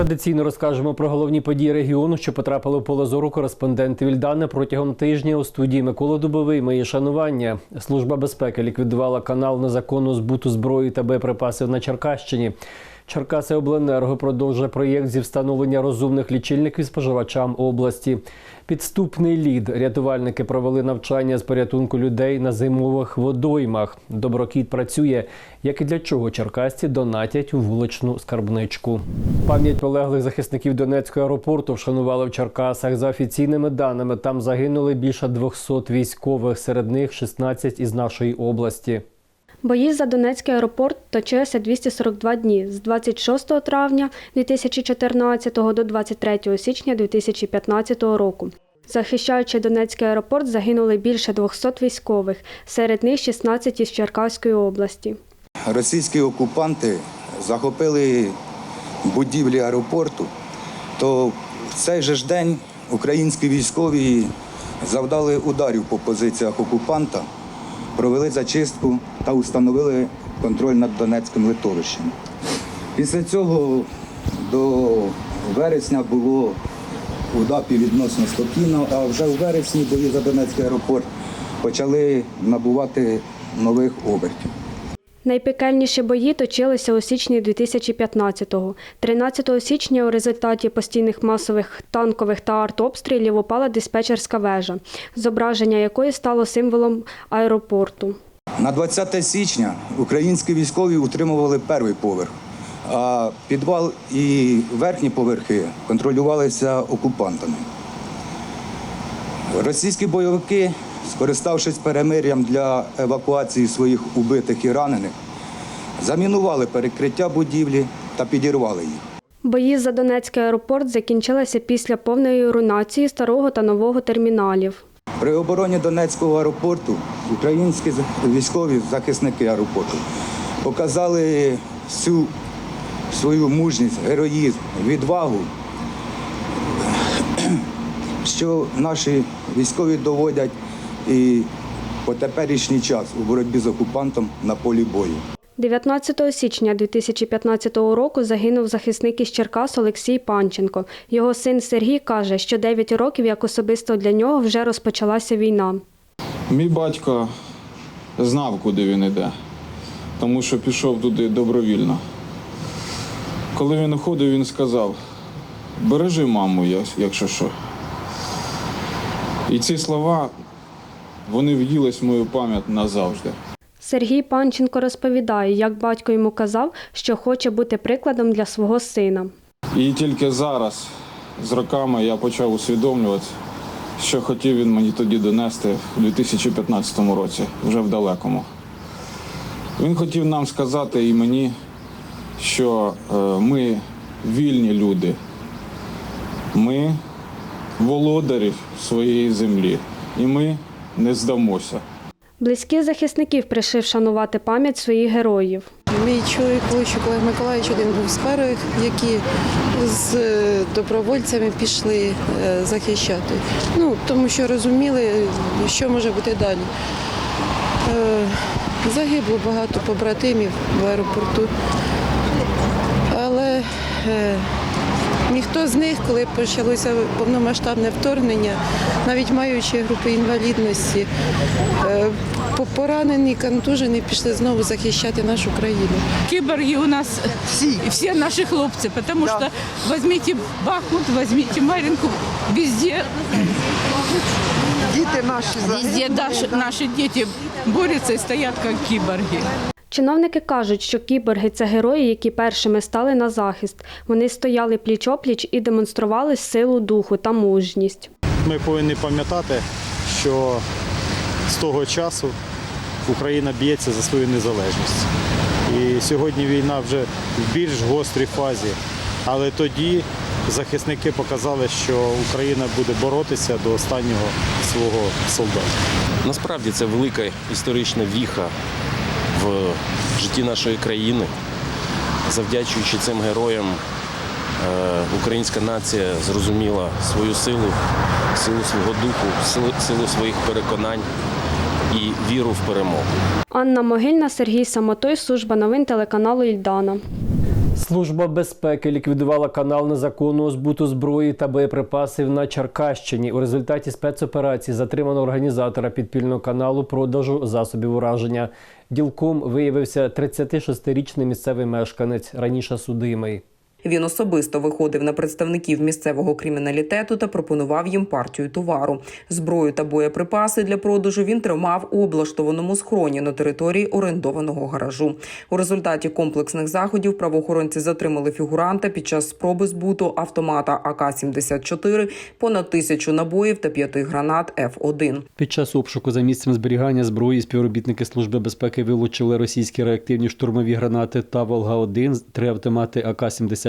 Традиційно розкажемо про головні події регіону, що потрапили в поле зору кореспонденти Вільдана протягом тижня у студії Микола Дубовий. Мої шанування. Служба безпеки ліквідувала канал незаконного збуту зброї та боєприпасів на Черкащині. Черкаси Обленерго продовжує проєкт зі встановлення розумних лічильників споживачам області. Підступний лід. Рятувальники провели навчання з порятунку людей на зимових водоймах. Доброкіт працює. Як і для чого черкасці донатять у вуличну скарбничку. Пам'ять полеглих захисників Донецького аеропорту вшанували в Черкасах. За офіційними даними, там загинули більше 200 військових, серед них 16 із нашої області. Бої за Донецький аеропорт точилися 242 дні з 26 травня 2014 до 23 січня 2015 року. Захищаючи Донецький аеропорт, загинули більше 200 військових, серед них 16 із Черкаської області. російські окупанти захопили будівлі аеропорту, то в цей же ж день українські військові завдали ударів по позиціях окупанта, провели зачистку та установили контроль над Донецьким литовищем. Після цього до вересня було у ДАПі відносно спокійно, а вже у вересні бої за Донецький аеропорт почали набувати нових обертів. Найпекельніші бої точилися у січні 2015-го. 13 січня у результаті постійних масових танкових та артобстрілів упала диспетчерська вежа, зображення якої стало символом аеропорту. На 20 січня українські військові утримували перший поверх, а підвал і верхні поверхи контролювалися окупантами. Російські бойовики, скориставшись перемир'ям для евакуації своїх убитих і ранених, замінували перекриття будівлі та підірвали їх. Бої за Донецький аеропорт закінчилися після повної руйнації старого та нового терміналів. При обороні Донецького аеропорту українські військові захисники аеропорту показали всю свою мужність, героїзм, відвагу, що наші військові доводять і по теперішній час у боротьбі з окупантом на полі бою. 19 січня 2015 року загинув захисник із Черкас Олексій Панченко. Його син Сергій каже, що 9 років як особисто для нього вже розпочалася війна. Мій батько знав, куди він йде, тому що пішов туди добровільно. Коли він уходив, він сказав: бережи маму, якщо що. І ці слова вони в'їлись в мою пам'ять назавжди. Сергій Панченко розповідає, як батько йому казав, що хоче бути прикладом для свого сина. І тільки зараз, з роками, я почав усвідомлювати, що хотів він мені тоді донести у 2015 році, вже в далекому. Він хотів нам сказати і мені, що е, ми вільні люди, ми володарі своєї землі, і ми не здамося. Близькі захисників прийшли вшанувати пам'ять своїх героїв. Мій чоловік Лущик Олег Миколаївич один був з перших, які з е, добровольцями пішли е, захищати. Ну, тому що розуміли, що може бути далі. Е, Загибло багато побратимів в аеропорту. Але ніхто з них, коли почалося повномасштабне вторгнення, навіть маючи групи інвалідності, е, поранені, контужені, пішли знову захищати нашу країну. Киборги у нас все, все наши хлопцы, потому что возьмите Бахмут, возьмите Маринку, везде, Діти наші везде наши, наши дети борются и стоят как киборги. Чиновники кажуть, що кіборги це герої, які першими стали на захист. Вони стояли пліч-опліч і демонстрували силу духу та мужність. Ми повинні пам'ятати, що з того часу Україна б'ється за свою незалежність. І сьогодні війна вже в більш гострій фазі. Але тоді захисники показали, що Україна буде боротися до останнього свого солдата. Насправді це велика історична віха в житті нашої країни. Завдячуючи цим героям, е, українська нація зрозуміла свою силу, силу свого духу, силу, силу своїх переконань і віру в перемогу. Анна Могильна, Сергій Самотой, служба новин телеканалу Ільдана. Служба безпеки ліквідувала канал незаконного збуту зброї та боєприпасів на Черкащині. У результаті спецоперації затримано організатора підпільного каналу продажу засобів ураження. Ділком виявився 36-річний місцевий мешканець, раніше судимий. Він особисто виходив на представників місцевого криміналітету та пропонував їм партію товару. Зброю та боєприпаси для продажу він тримав у облаштованому схроні на території орендованого гаражу. У результаті комплексних заходів правоохоронці затримали фігуранта під час спроби збуту автомата АК-74, понад тисячу набоїв та п'яти гранат Ф1. Під час обшуку за місцем зберігання зброї співробітники Служби безпеки вилучили російські реактивні штурмові гранати та Волга-1, три автомати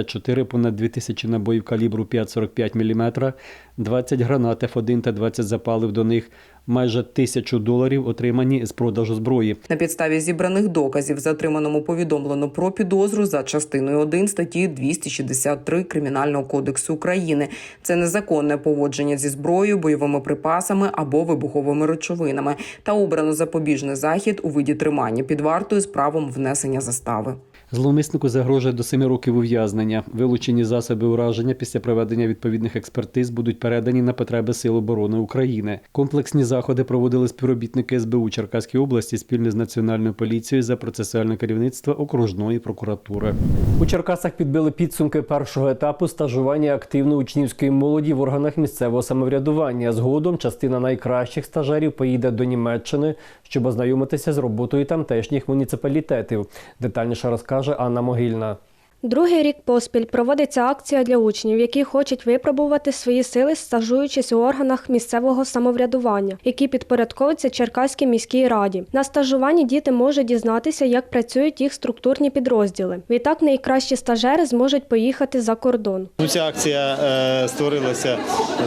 АК-74, понад 2000 набоїв калібру 5,45 мм, 20 гранат Ф1 та 20 запалив до них, майже тисячу доларів отримані з продажу зброї. На підставі зібраних доказів затриманому повідомлено про підозру за частиною 1 статті 263 Кримінального кодексу України. Це незаконне поводження зі зброєю, бойовими припасами або вибуховими речовинами та обрано запобіжний захід у виді тримання під вартою з правом внесення застави. Зловмиснику загрожує до 7 років ув'язнення. Вилучені засоби ураження після проведення відповідних експертиз будуть передані на потреби Сил оборони України. Комплексні заходи проводили співробітники СБУ Черкаської області спільно з Національною поліцією за процесуальне керівництво окружної прокуратури. У Черкасах підбили підсумки першого етапу стажування активної учнівської молоді в органах місцевого самоврядування. Згодом частина найкращих стажерів поїде до Німеччини, щоб ознайомитися з роботою тамтешніх муніципалітетів. Детальніше розкаже Анна Могильна. Другий рік поспіль проводиться акція для учнів, які хочуть випробувати свої сили, стажуючись у органах місцевого самоврядування, які підпорядковуються Черкаській міській раді. На стажуванні діти можуть дізнатися, як працюють їх структурні підрозділи. Відтак найкращі стажери зможуть поїхати за кордон. Ну, ця акція е, створилася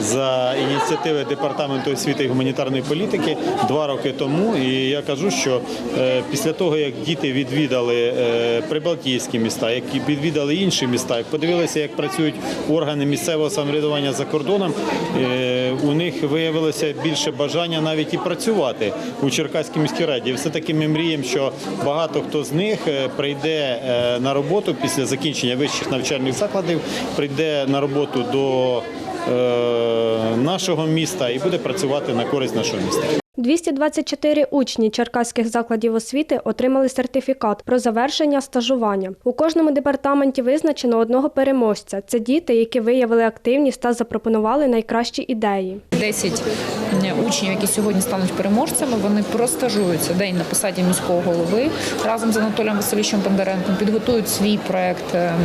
за ініціативи департаменту освіти і гуманітарної політики два роки тому. І я кажу, що е, після того, як діти відвідали е, прибалтійські міста, які відвідали інші міста, як подивилися, як працюють органи місцевого самоврядування за кордоном, е, у них виявилося більше бажання навіть і працювати у Черкаській міській раді. Все таки ми мріємо, що багато хто з них е, прийде е, на роботу після закінчення вищих навчальних закладів, прийде на роботу до нашого міста і буде працювати на користь нашого міста. 224 учні черкаських закладів освіти отримали сертифікат про завершення стажування. У кожному департаменті визначено одного переможця. Це діти, які виявили активність та запропонували найкращі ідеї. 10 учнів, які сьогодні стануть переможцями, вони простажуються день на посаді міського голови разом з Анатолієм Васильовичем Бондаренком, підготують свій проект ем,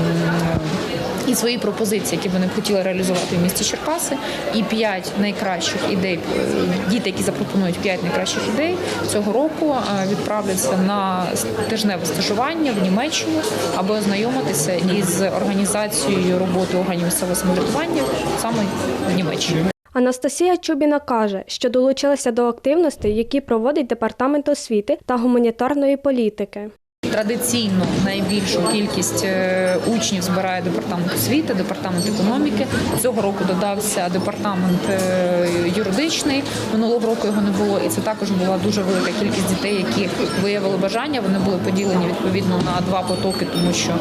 і свої пропозиції, які вони б хотіли реалізувати в місті Черкаси. І п'ять найкращих ідей, е, діти, які запропонують п'ять найкращих ідей цього року, е, відправляться на тижневе стажування в Німеччину, аби ознайомитися із організацією роботи органів місцевого самоврядування саме в Німеччині. Анастасія Чубіна каже, що долучилася до активностей, які проводить департамент освіти та гуманітарної політики. Традиційно найбільшу кількість е, учнів збирає департамент освіти, департамент економіки. Цього року додався департамент е, юридичний. Минулого року його не було, і це також була дуже велика кількість дітей, які виявили бажання. Вони були поділені відповідно на два потоки, тому що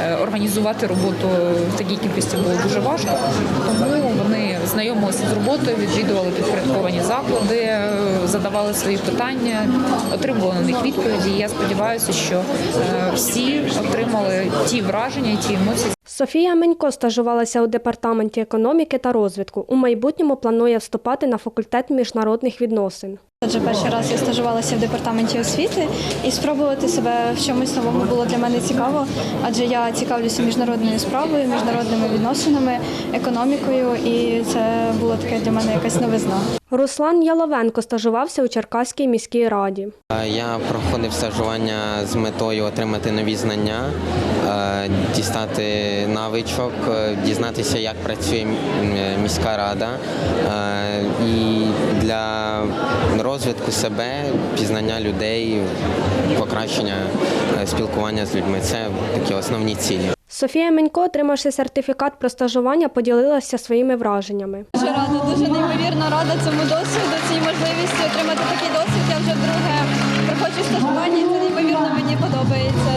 е, організувати роботу в такій кількості було дуже важко. Тому вони знайомилися з роботою, відвідували підпорядковані заклади, задавали свої питання, отримували на них відповіді. І я сподіваюся, що всі отримали ті враження і ті емоції. Софія Менько стажувалася у департаменті економіки та розвитку. У майбутньому планує вступати на факультет міжнародних відносин. Адже перший раз я стажувалася в департаменті освіти і спробувати себе в чомусь новому було для мене цікаво, адже я цікавлюся міжнародною справою, міжнародними відносинами, економікою, і це було таке для мене якась новизна. Руслан Яловенко стажувався у Черкаській міській раді. Я проходив стажування з метою отримати нові знання, е, дістати навичок, е, дізнатися, як працює міська рада. Е, І для розвитку себе, пізнання людей, покращення е, спілкування з людьми це такі основні цілі. Софія Менько, отримавши сертифікат про стажування, поділилася своїми враженнями. Дуже рада, дуже неймовірно рада цьому досвіду, цій можливості отримати такий досвід. Я вже вдруге проходжу стажування, і це неймовірно мені подобається.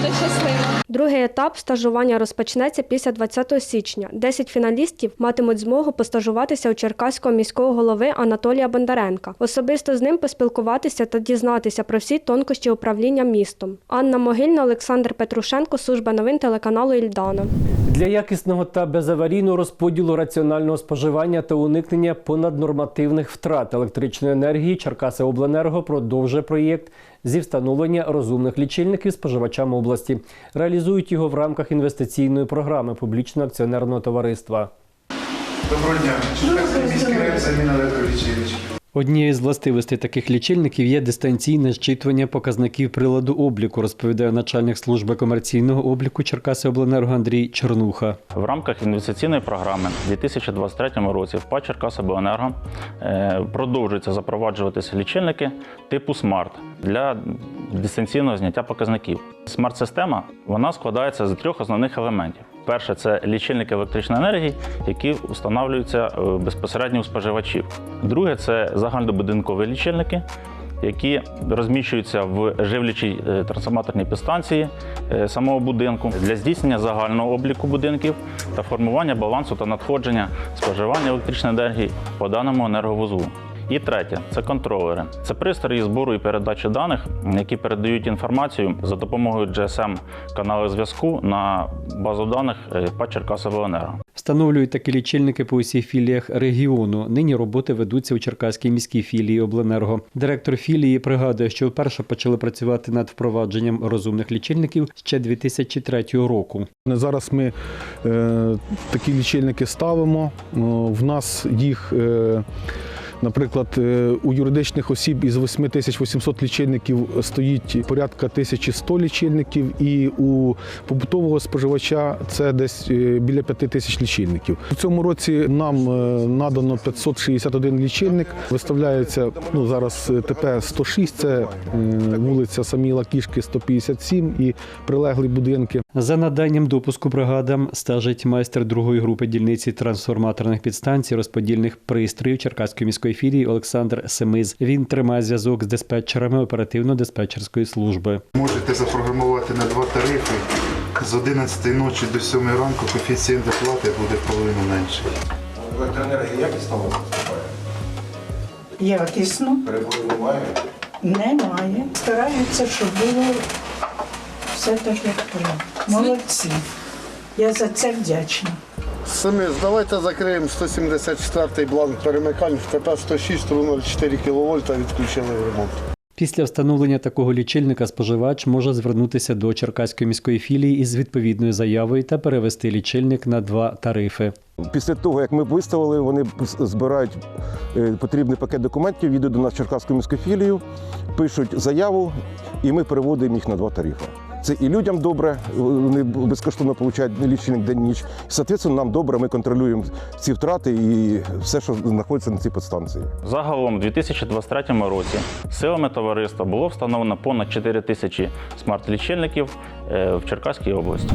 Дуже щаслива. Другий етап стажування розпочнеться після 20 січня. 10 фіналістів матимуть змогу постажуватися у Черкаського міського голови Анатолія Бондаренка. Особисто з ним поспілкуватися та дізнатися про всі тонкощі управління містом. Анна Могильна, Олександр Петрушенко, служба новин телеканалу Ільдана. Для якісного та безаварійного розподілу раціонального споживання та уникнення понаднормативних втрат електричної енергії Черкаси Обленерго продовжує проєкт зі встановлення розумних лічильників споживачам області. Реалізують його в рамках інвестиційної програми публічного акціонерного товариства. Доброго дня. Міський район заміна електролічильників. Однією з властивостей таких лічильників є дистанційне зчитування показників приладу обліку, розповідає начальник служби комерційного обліку Черкаси Обленерго Андрій Чернуха. В рамках інвестиційної програми у 2023 році в ПА «Черкасобленерго» е, продовжуються запроваджуватися лічильники типу смарт для дистанційного зняття показників. Смарт-система вона складається з трьох основних елементів. Перше це лічильник електричної енергії, які встановлюються е, безпосередньо у споживачів. Друге це загальнобудинкові лічильники, які розміщуються в живлячій е, трансформаторній підстанції е, самого будинку для здійснення загального обліку будинків та формування балансу та надходження споживання електричної енергії по даному енерговузлу. І третє це контролери. Це пристрої збору і передачі даних, які передають інформацію за допомогою GSM каналу зв'язку на базу даних е, ПА «Черкасобленерго». Встановлюють такі лічильники по усіх філіях регіону. Нині роботи ведуться у Черкаській міській філії Обленерго. Директор філії пригадує, що вперше почали працювати над впровадженням розумних лічильників ще 2003 року. Зараз ми е, такі лічильники ставимо. В нас їх, е, наприклад, е, у юридичних осіб із 8800 лічильників стоїть порядка 1100 лічильників, і у побутового споживача це десь е, біля 5000 лічильників. У цьому році нам е, надано 561 лічильник. Виставляється ну, зараз ТП 106, це вулиця Саміла Кішки 157 і прилеглі будинки. За наданням допуску бригадам стежить майстер другої групи дільниці трансформаторних підстанцій розподільних пристроїв Черкаської міської філії Олександр Семиз. Він тримає зв'язок з диспетчерами оперативно-диспетчерської служби. Можете запрограмувати на два тарифи. З 11 ночі до 7 ранку коефіцієнт оплати буде в половину менший. Електроенергія якісно поступає? Якісно Перебою немає? немає. Стараються, щоб було все так, як треба. Молодці. Я за це вдячна. Самі, давайте закриємо 174 бланк перемикань в ТП 106 4 кВт відключили ремонт. Після встановлення такого лічильника споживач може звернутися до Черкаської міської філії із відповідною заявою та перевести лічильник на два тарифи. Після того, як ми виставили, вони збирають е, потрібний пакет документів, їдуть до нас в Черкаську міську філію, пишуть заяву, і ми переводимо їх на два тарифи. Це і людям добре, вони безкоштовно отримують лічильник день-ніч. І, соответственно, нам добре, ми контролюємо ці втрати і все, що знаходиться на цій підстанції. Загалом у 2023 році силами товариства було встановлено понад 4 тисячі смарт-лічильників е, в Черкаській області.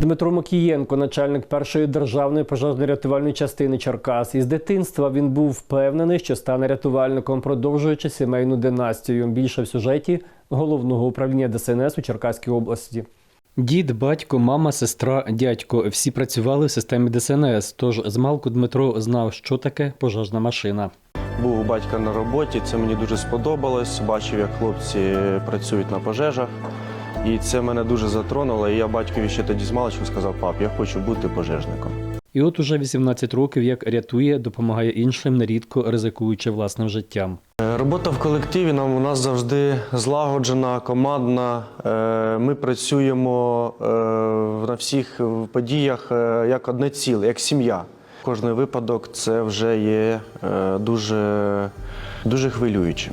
Дмитро Макієнко, начальник першої державної пожежно-рятувальної частини Черкас. Із дитинства він був впевнений, що стане рятувальником, продовжуючи сімейну династію. Більше в сюжеті головного управління ДСНС у Черкаській області. Дід, батько, мама, сестра, дядько всі працювали в системі ДСНС. Тож змалку Дмитро знав, що таке пожежна машина. Був у батька на роботі, це мені дуже сподобалось. Бачив, як хлопці працюють на пожежах. І це мене дуже затронуло. І я батькові ще тоді з маличку сказав, пап, я хочу бути пожежником. І от уже 18 років як рятує, допомагає іншим, нерідко ризикуючи власним життям. Е, Робота в колективі нам у нас завжди злагоджена, командна. Е, Ми працюємо е, на всіх подіях як одне ціле, як сім'я. Кожний випадок це вже є дуже, дуже хвилюючим.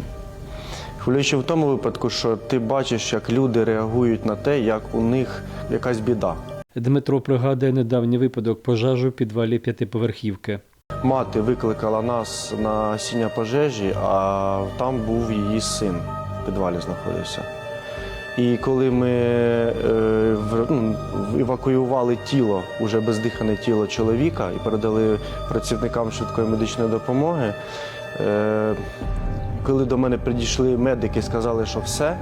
Хвилюючим в тому випадку, що ти бачиш, як люди реагують на те, як у них якась біда. Дмитро пригадує недавній випадок пожежу в підвалі п'ятиповерхівки. Мати викликала нас на сіння пожежі, а там був її син в підвалі знаходився. І коли ми е, ну, евакуювали тіло, уже бездихане тіло чоловіка, і передали працівникам швидкої медичної допомоги, е, коли до мене підійшли медики сказали, що все,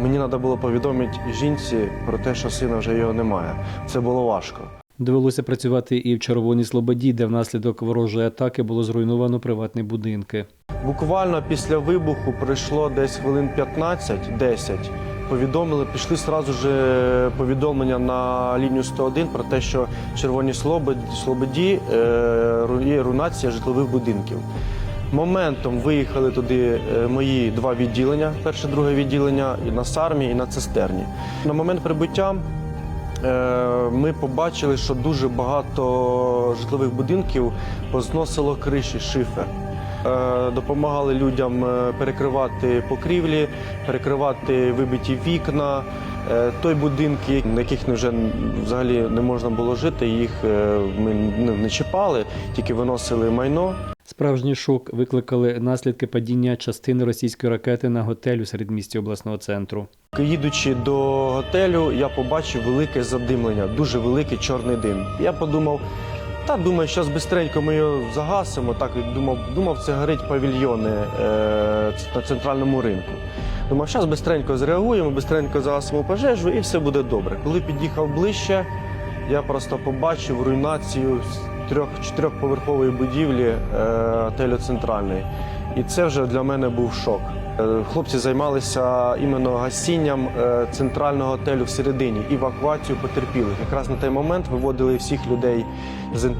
Мені треба було повідомити жінці про те, що сина вже його немає. Це було важко. Довелося працювати і в Червоній Слободі, де внаслідок ворожої атаки було зруйновано приватні будинки. Буквально після вибуху пройшло десь хвилин 15-10. Повідомили, пішли одразу ж повідомлення на лінію 101 про те, що в Червоній Слободі, Слободі е, є руйнація житлових будинків. Моментом виїхали туди е, мої два відділення: перше, друге відділення і на Сармі, і на цистерні. На момент прибуття е, ми побачили, що дуже багато житлових будинків позносило криші, шифер. Е, Допомагали людям перекривати покрівлі, перекривати вибиті вікна. Той будинки, на яких вже взагалі не можна було жити, їх ми не чіпали, тільки виносили майно. Справжній шок викликали наслідки падіння частини російської ракети на готель у середмісті обласного центру. Їдучи до готелю, я побачив велике задимлення, дуже великий чорний дим. Я подумав, та думаю, зараз швидко ми його загасимо. Так думав, думав, це горить павільйони е, на центральному ринку. Думав, зараз швидко зреагуємо, швидко загасимо пожежу і все буде добре. Коли під'їхав ближче, я просто побачив руйнацію трьох чотирьохповерхової будівлі е, готелю центральний. І це вже для мене був шок. Е, Хлопці займалися іменно гасінням е, центрального готелю всередині, евакуацію потерпілих. Якраз на той момент виводили всіх людей з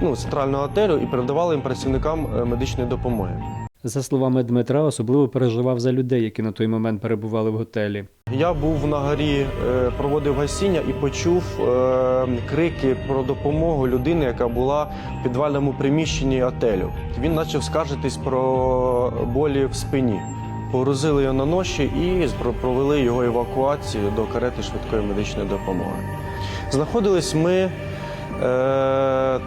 ну, центрального готелю і передавали їм працівникам медичної допомоги. За словами Дмитра, особливо переживав за людей, які на той момент перебували в готелі. Я був на горі, е, проводив гасіння і почув е, крики про допомогу людини, яка була в підвальному приміщенні отелю. Він почав скаржитись про болі в спині. Погрузили його на ноші і провели його евакуацію до карети швидкої медичної допомоги. Знаходились ми е,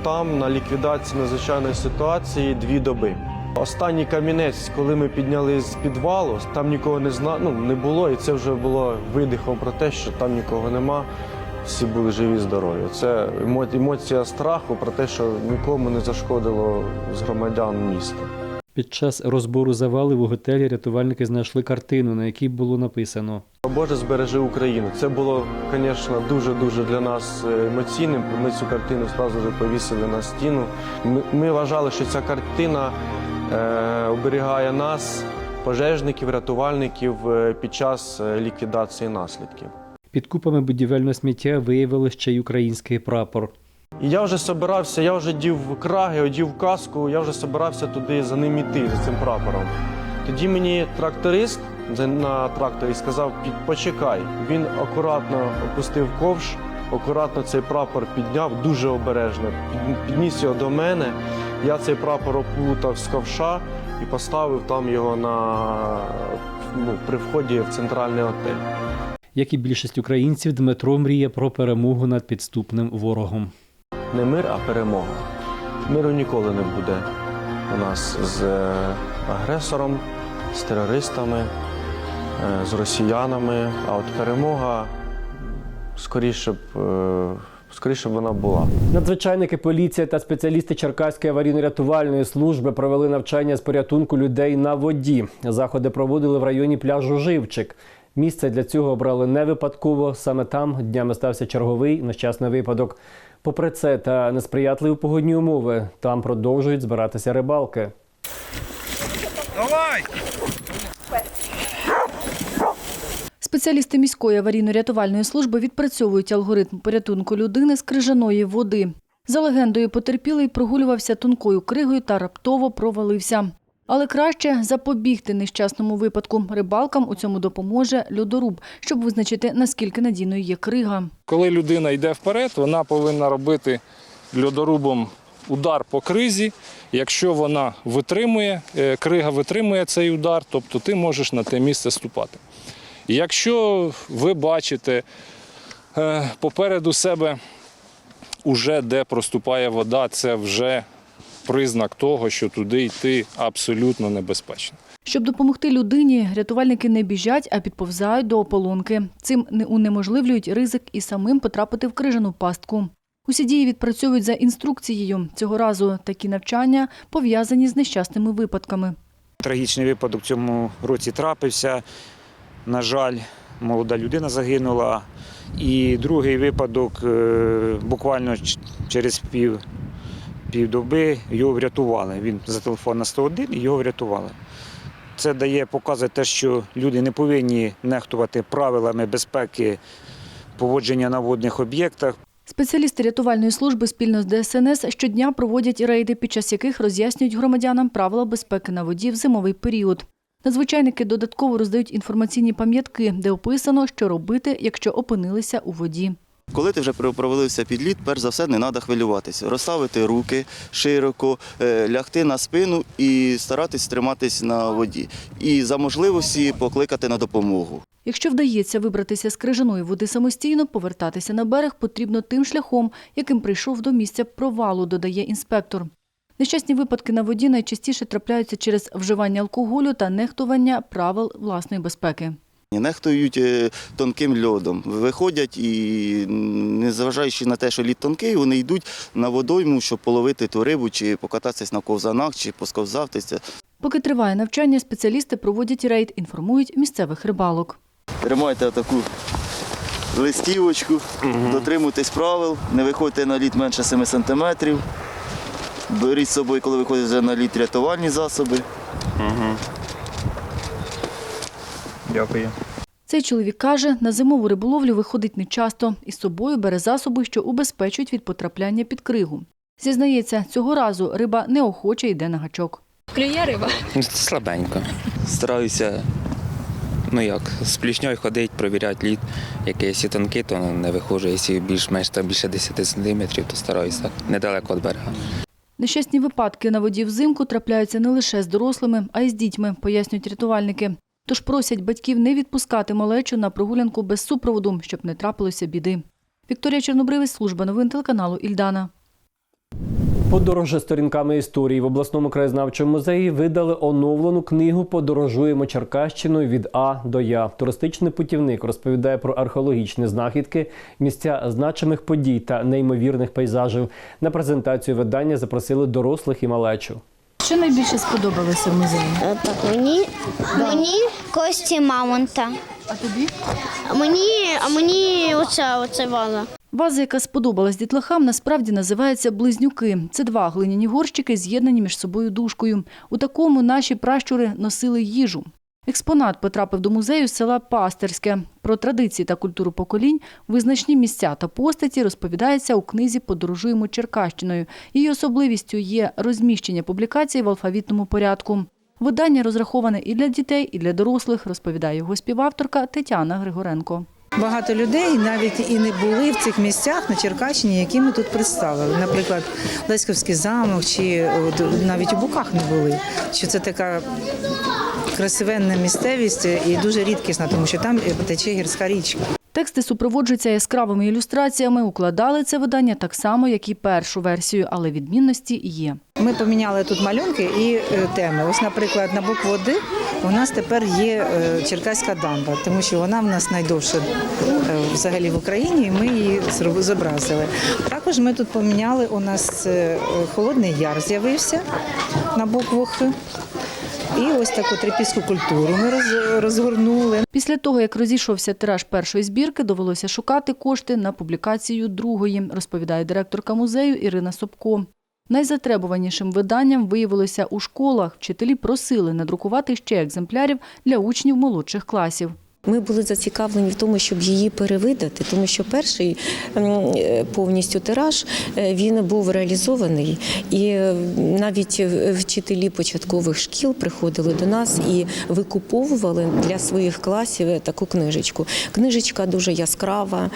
там на ліквідації надзвичайної ситуації дві доби. Останній камінець, коли ми підняли з підвалу, там нікого не зна... ну, не було, і це вже було видихом про те, що там нікого нема. Всі були живі, здорові. Це емо- емоція страху про те, що нікому не зашкодило з громадян міста. Під час розбору завалів у готелі рятувальники знайшли картину, на якій було написано Боже, збережи Україну. Це було, звісно, дуже дуже для нас е, емоційним. Ми цю картину одразу повісили на стіну. Ми, ми вважали, що ця картина оберігає нас, пожежників, рятувальників е, під час е, ліквідації наслідків. під купами будівельного сміття виявили ще й український прапор. І я вже собирався, я вже дів краги, одів каску, я вже собирався туди за ним іти, за цим прапором. Тоді мені тракторист на тракторі сказав, «Пі- почекай. Він акуратно опустив ковш, акуратно цей прапор підняв, дуже обережно, підніс його до мене. Я цей прапор оплутав з ковша і поставив там його на, ну, при вході в центральний готель. Як і більшість українців, Дмитро мріє про перемогу над підступним ворогом. не мир, а перемога. Миру ніколи не буде у нас з е, агресором, з терористами, е, з росіянами. А от перемога скоріше б, е, скоріше б вона була. Надзвичайники, поліція та спеціалісти Черкаської аварійно-рятувальної служби провели навчання з порятунку людей на воді. Заходи проводили в районі пляжу Живчик. Місце для цього обрали не випадково. Саме там днями стався черговий нещасний випадок. Попри це та несприятливі погодні умови, там продовжують збиратися рибалки. Давай! Спеціалісти міської аварійно-рятувальної служби відпрацьовують алгоритм порятунку людини з крижаної води. За легендою, потерпілий прогулювався тонкою кригою та раптово провалився. Але краще запобігти нещасному випадку. Рибалкам у цьому допоможе льодоруб, щоб визначити, наскільки надійною є крига. Коли людина йде вперед, вона повинна робити льодорубом удар по кризі. Якщо вона витримує, е, крига витримує цей удар, тобто ти можеш на те місце ступати. Якщо ви бачите е, попереду себе, уже де проступає вода, це вже признак того, що туди йти абсолютно небезпечно. Щоб допомогти людині, рятувальники не біжать, а підповзають до ополонки. Цим не унеможливлюють ризик і самим потрапити в крижану пастку. Усі дії відпрацьовують за інструкцією. Цього разу такі навчання пов'язані з нещасними випадками. Трагічний випадок в цьому році трапився. На жаль, молода людина загинула. І другий випадок е, буквально через пів, півдоби його врятували. Він зателефонував на 101 і його врятували. Це дає, показує те, що люди не повинні нехтувати правилами безпеки поводження на водних об'єктах. Спеціалісти рятувальної служби спільно з ДСНС щодня проводять рейди, під час яких роз'яснюють громадянам правила безпеки на воді в зимовий період. Надзвичайники додатково роздають інформаційні пам'ятки, де описано, що робити, якщо опинилися у воді. Коли ти вже провалився під лід, перш за все не треба хвилюватися. Розставити руки широко, е, лягти на спину і старатись триматись на воді. І за можливості покликати на допомогу. Якщо вдається вибратися з крижаної води самостійно, повертатися на берег потрібно тим шляхом, яким прийшов до місця провалу, додає інспектор. Нещасні випадки на воді найчастіше трапляються через вживання алкоголю та нехтування правил власної безпеки. Нехтують е, тонким льодом. Виходять і, незважаючи на те, що лід тонкий, вони йдуть на водойму, щоб половити ту рибу, чи покататися на ковзанах, чи посковзавтися. Поки триває навчання, спеціалісти проводять рейд, інформують місцевих рибалок. Тримайте таку листівочку, дотримуйтесь правил, не виходьте на лід менше 7 сантиметрів. Беріть з собою, коли виходите на лід, рятувальні засоби. Дякую. Цей чоловік каже, на зимову риболовлю виходить нечасто і з собою бере засоби, що убезпечують від потрапляння під кригу. Зізнається, цього разу риба неохоче йде на гачок. Клює риба. Ну, це Слабенько. Стараюся, ну як, з плішньою ходити, провіряти лід. Якщо тонкий, то не виходжу. Якщо більш-менш більше 10 сантиметрів, то стараюся недалеко від берега. Нещасні випадки на воді взимку трапляються не лише з дорослими, а й з дітьми, пояснюють рятувальники. Тож просять батьків не відпускати малечу на прогулянку без супроводу, щоб не трапилося біди. Вікторія Чорнобривець, служба новин телеканалу Ільдана. Подорожі сторінками історії в обласному краєзнавчому музеї видали оновлену книгу Подорожуємо Черкащиною від А до Я. Туристичний путівник розповідає про археологічні знахідки, місця значимих подій та неймовірних пейзажів. На презентацію видання запросили дорослих і малечу. Що найбільше сподобалося в музеї? Так, мені, мені кості мамонта. А тобі? Мені, а мені оце, оце ваза. Ваза, яка сподобалась дітлахам, насправді називається близнюки. Це два глиняні горщики, з'єднані між собою дужкою. У такому наші пращури носили їжу. Експонат потрапив до музею з села Пастерське. Про традиції та культуру поколінь, визначні місця та постаті розповідається у книзі Подорожуємо Черкащиною. Її особливістю є розміщення публікацій в алфавітному порядку. Видання розраховане і для дітей, і для дорослих, розповідає його співавторка Тетяна Григоренко. Багато людей навіть і не були в цих місцях на Черкащині, які ми тут представили. Наприклад, Леськовський замок, чи навіть у Буках не були. Що це така красивенна місцевість і дуже рідкісна, тому що там тече гірська річка. Тексти супроводжуються яскравими ілюстраціями. Укладали це видання так само, як і першу версію, але відмінності є. Ми поміняли тут малюнки і е, теми. Ось, наприклад, на букву «Д» у нас тепер є е, Черкаська дамба, тому що вона в нас найдовша е, взагалі в Україні, і ми її зобразили. Також ми тут поміняли, у нас е, Холодний Яр з'явився на букву Х. І ось таку трипільську культуру ми розгорнули. Після того, як розійшовся тираж першої збірки, довелося шукати кошти на публікацію другої, розповідає директорка музею Ірина Собко. Найзатребуванішим виданням виявилося у школах. Вчителі просили надрукувати ще екземплярів для учнів молодших класів. Ми були зацікавлені в тому, щоб її перевидати, тому що перший е, повністю тираж е, він був реалізований, і е, навіть вчителі початкових шкіл приходили до нас і викуповували для своїх класів таку книжечку. Книжечка дуже яскрава,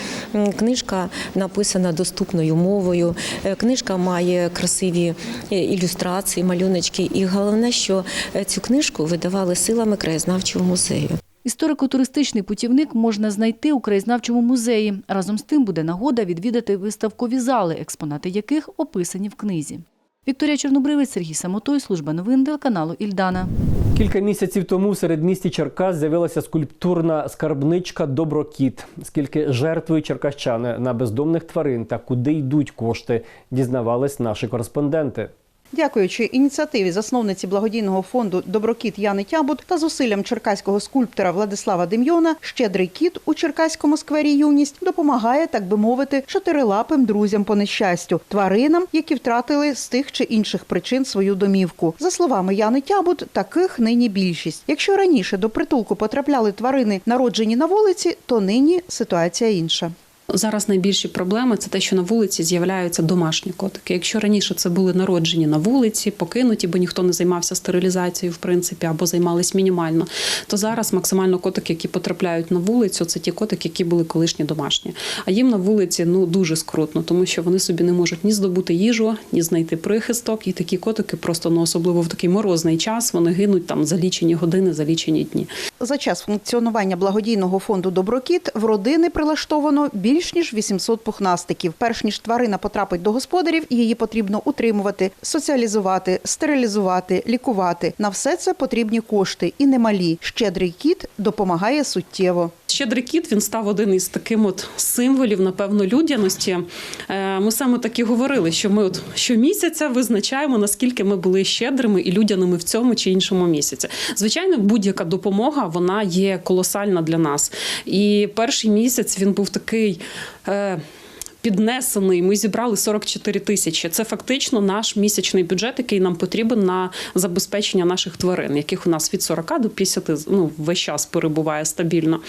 книжка написана доступною мовою. Книжка має красиві ілюстрації, малюночки. І головне, що цю книжку видавали силами краєзнавчого музею. Історико-туристичний путівник можна знайти у краєзнавчому музеї. Разом з тим буде нагода відвідати виставкові зали, експонати яких описані в книзі. Вікторія Чорнобривець, Сергій Самотой, служба новин телеканалу Ільдана. Кілька місяців тому в середмісті Черкас з'явилася скульптурна скарбничка Доброкіт. Скільки жертвують черкащани на бездомних тварин та куди йдуть кошти, дізнавались наші кореспонденти. Дякуючи ініціативі засновниці благодійного фонду Доброкіт Яни Тябут та зусиллям черкаського скульптора Владислава Дем'йона, щедрий кіт у черкаському сквері Юність допомагає, так би мовити, чотирилапим друзям по нещастю, тваринам, які втратили з тих чи інших причин свою домівку. За словами Яни Тябут, таких нині більшість. Якщо раніше до притулку потрапляли тварини, народжені на вулиці, то нині ситуація інша. Зараз найбільші проблеми це те, що на вулиці з'являються домашні котики. Якщо раніше це були народжені на вулиці, покинуті, бо ніхто не займався стерилізацією, в принципі, або займались мінімально, то зараз максимально котики, які потрапляють на вулицю, це ті котики, які були колишні домашні. А їм на вулиці ну дуже скрутно, тому що вони собі не можуть ні здобути їжу, ні знайти прихисток. І такі котики просто ну особливо в такий морозний час вони гинуть там за лічені години, за лічені дні. За час функціонування благодійного фонду Доброкіт в родини прилаштовано більш ніж 800 пухнастиків. Перш ніж тварина потрапить до господарів, її потрібно утримувати, соціалізувати, стерилізувати, лікувати. На все це потрібні кошти і немалі. Щедрий кіт допомагає суттєво. Щедрий кіт він став один із таким от символів, напевно, людяності. Е, Ми саме так і говорили, що ми от щомісяця визначаємо, наскільки ми були щедрими і людяними в цьому чи іншому місяці. Звичайно, будь-яка допомога вона є колосальна для нас. І перший місяць він був такий. Піднесений, ми зібрали 44 тисячі. Це фактично наш місячний бюджет, який нам потрібен на забезпечення наших тварин, яких у нас від 40 до 50 ну, весь час перебуває стабільно.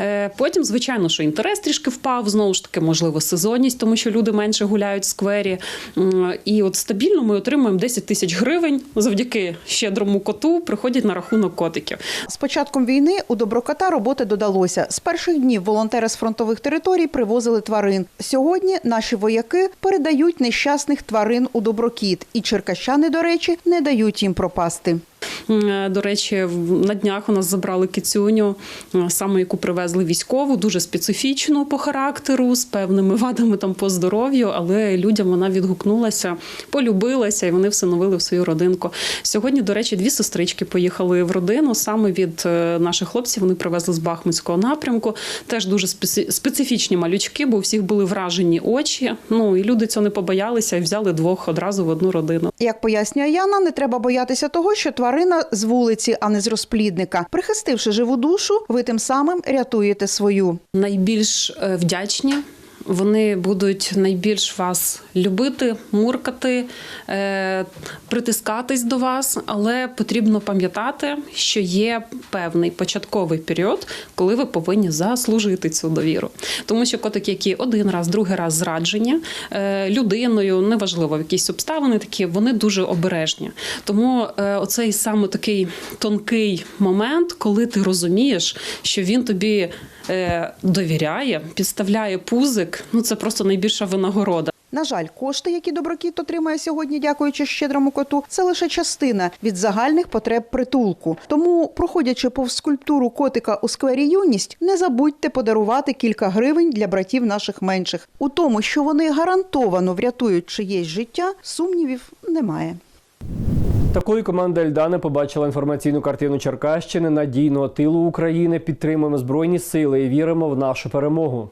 Е, Потім, звичайно, що інтерес трішки впав, знову ж таки, можливо, сезонність, тому що люди менше гуляють в сквері. І от стабільно ми отримуємо 10 тисяч гривень завдяки щедрому коту, приходять на рахунок котиків. З початком війни у доброкота роботи додалося. З перших днів волонтери з фронтових територій привозили тварин. Сьогодні наші вояки передають нещасних тварин у доброкіт, і черкащани, до речі, не дають їм пропасти. Е, До речі, на днях у нас забрали кицюню, е, саме яку привезли військову, дуже специфічну по характеру, з певними вадами там по здоров'ю, але людям вона відгукнулася, полюбилася, і вони всиновили в свою родинку. Сьогодні, до речі, дві сестрички поїхали в родину саме від е, наших хлопців. Вони привезли з Бахмутського напрямку. Теж дуже специ- специфічні малючки, бо у всіх були вражені очі. Ну і люди цього не побоялися і взяли двох одразу в одну родину. Як пояснює Яна, не треба боятися того, що тварина з вулиці, а не з розплідника. Прихистивши живу душу, ви тим самим рятуєте свою. найбільш е, вдячні. Вони будуть найбільш вас любити, муркати, е, притискатись до вас, але потрібно пам'ятати, що є певний початковий період, коли ви повинні заслужити цю довіру. Тому що котики, які один раз, другий раз зраджені е, людиною, неважливо, якісь обставини такі, вони дуже обережні. Тому е, оцей саме такий тонкий момент, коли ти розумієш, що він тобі довіряє, підставляє пузик. Ну це просто найбільша винагорода. На жаль, кошти, які доброкіт отримає сьогодні, дякуючи щедрому коту, це лише частина від загальних потреб притулку. Тому, проходячи повз скульптуру котика у сквері юність, не забудьте подарувати кілька гривень для братів наших менших. У тому, що вони гарантовано врятують чиєсь життя, сумнівів немає. Такою команда Ельдани побачила інформаційну картину Черкащини надійного тилу України. Підтримуємо збройні сили і віримо в нашу перемогу.